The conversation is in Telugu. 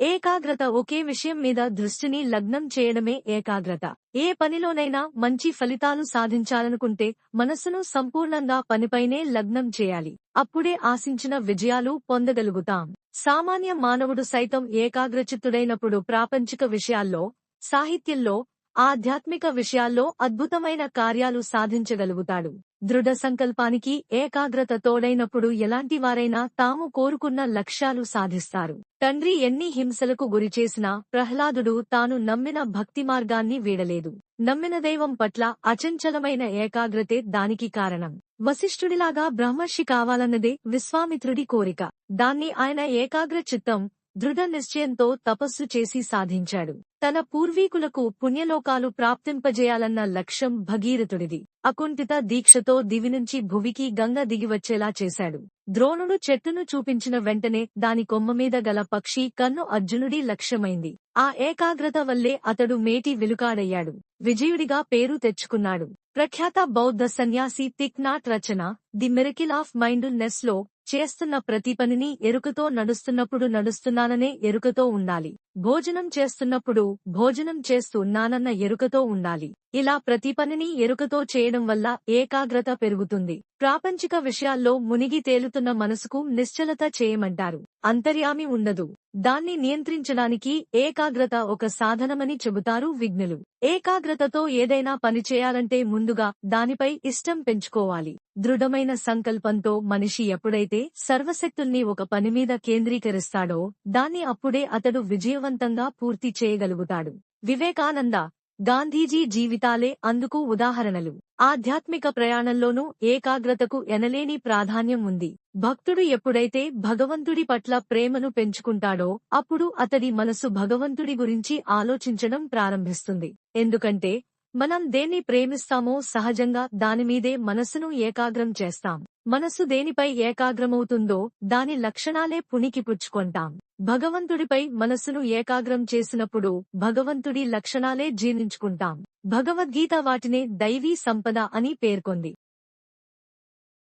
ఏకాగ్రత ఒకే విషయం మీద దృష్టిని లగ్నం చేయడమే ఏకాగ్రత. ఏ పనిలోనైనా మంచి ఫలితాలు సాధించాలనుకుంటే మనస్సును సంపూర్ణంగా పనిపైనే లగ్నం చేయాలి. అప్పుడే ఆశించిన విజయాలు పొందగలుగుతాం. సామాన్య మానవుడు సైతం ఏకాగ్రచిత్తుడైనప్పుడు ప్రాపంచిక విషయాల్లో సాహిత్యంలో ఆధ్యాత్మిక విషయాల్లో అద్భుతమైన కార్యాలు సాధించగలుగుతాడు. దృఢ సంకల్పానికి ఏకాగ్రత తోడైనప్పుడు ఎలాంటి వారైనా తాము కోరుకున్న లక్ష్యాలు సాధిస్తారు. తండ్రి ఎన్ని హింసలకు గురిచేసినా ప్రహ్లాదుడు తాను నమ్మిన భక్తి మార్గాన్ని వీడలేదు. నమ్మిన దైవం పట్ల అచంచలమైన ఏకాగ్రతే దానికి కారణం. వశిష్ఠుడిలాగా బ్రహ్మర్షి కావాలన్నదే విశ్వామిత్రుడి కోరిక. దాన్ని ఆయన ఏకాగ్ర చిత్తం దృఢ నిశ్చయంతో తపస్సు చేసి సాధించాడు. తన పూర్వీకులకు పుణ్యలోకాలు ప్రాప్తింపజేయాలన్న లక్ష్యం భగీరథుడిది. అకుంఠిత దీక్షతో దివి నుంచి భువికి గంగ దిగివచ్చేలా చేశాడు. ద్రోణుడు చెట్టును చూపించిన వెంటనే దాని కొమ్మ మీద గల పక్షి కన్ను అర్జునుడి లక్ష్యమైంది. ఆ ఏకాగ్రత వల్లే అతడు మేటి విలుకాడయ్యాడు. విజయుడిగా పేరు తెచ్చుకున్నాడు. ప్రఖ్యాత బౌద్ధ సన్యాసి తిక్నాట్ రచన ది మిరకిల్ ఆఫ్ మైండ్ఫుల్నెస్లో చేస్తున్న ప్రతి పనిని ఎరుకతో నడుస్తున్నప్పుడు నడుస్తున్నాననే ఎరుకతో ఉండాలి. భోజనం చేస్తున్నప్పుడు భోజనం చేస్తున్నానన్న ఎరుకతో ఉండాలి. ఇలా ప్రతి పనిని ఎరుకతో చేయడం వల్ల ఏకాగ్రత పెరుగుతుంది. ప్రాపంచిక విషయాల్లో మునిగి తేలుతున్న మనసుకు నిశ్చలత చేయమంటారు. అంతర్యామి ఉండదు. దాన్ని నియంత్రించడానికి ఏకాగ్రత ఒక సాధనమని చెబుతారు విఘ్నులు. ఏకాగ్రతతో ఏదైనా పని చేయాలంటే ముందుగా దానిపై ఇష్టం పెంచుకోవాలి. దృఢమైన సంకల్పంతో మనిషి ఎప్పుడైతే సర్వశక్తుల్ని ఒక పని మీద కేంద్రీకరిస్తాడో దాన్ని అప్పుడే అతడు విజయవంతంగా పూర్తి చేయగలుగుతాడు. వివేకానంద గాంధీజీ జీవితాలే అందుకు ఉదాహరణలు. ఆధ్యాత్మిక ప్రయాణంలోనూ ఏకాగ్రతకు ఎనలేని ప్రాధాన్యం ఉంది. భక్తుడు ఎప్పుడైతే భగవంతుడి పట్ల ప్రేమను పెంచుకుంటాడో అప్పుడు అతడి మనసు భగవంతుడి గురించి ఆలోచించడం ప్రారంభిస్తుంది. ఎందుకంటే మనం దేన్ని ప్రేమిస్తామో సహజంగా దానిమీదే మనసును ఏకాగ్రం చేస్తాం. మనసు దేనిపై ఏకాగ్రమవుతుందో దాని లక్షణాలే పుణికి పుచ్చుకొంటాం. భగవంతుడిపై మనసును ఏకాగ్రం చేసినప్పుడు భగవంతుడి లక్షణాలే జీర్ణించుకుంటాం. భగవద్గీత వాటినే దైవీ సంపద అని పేర్కొంది.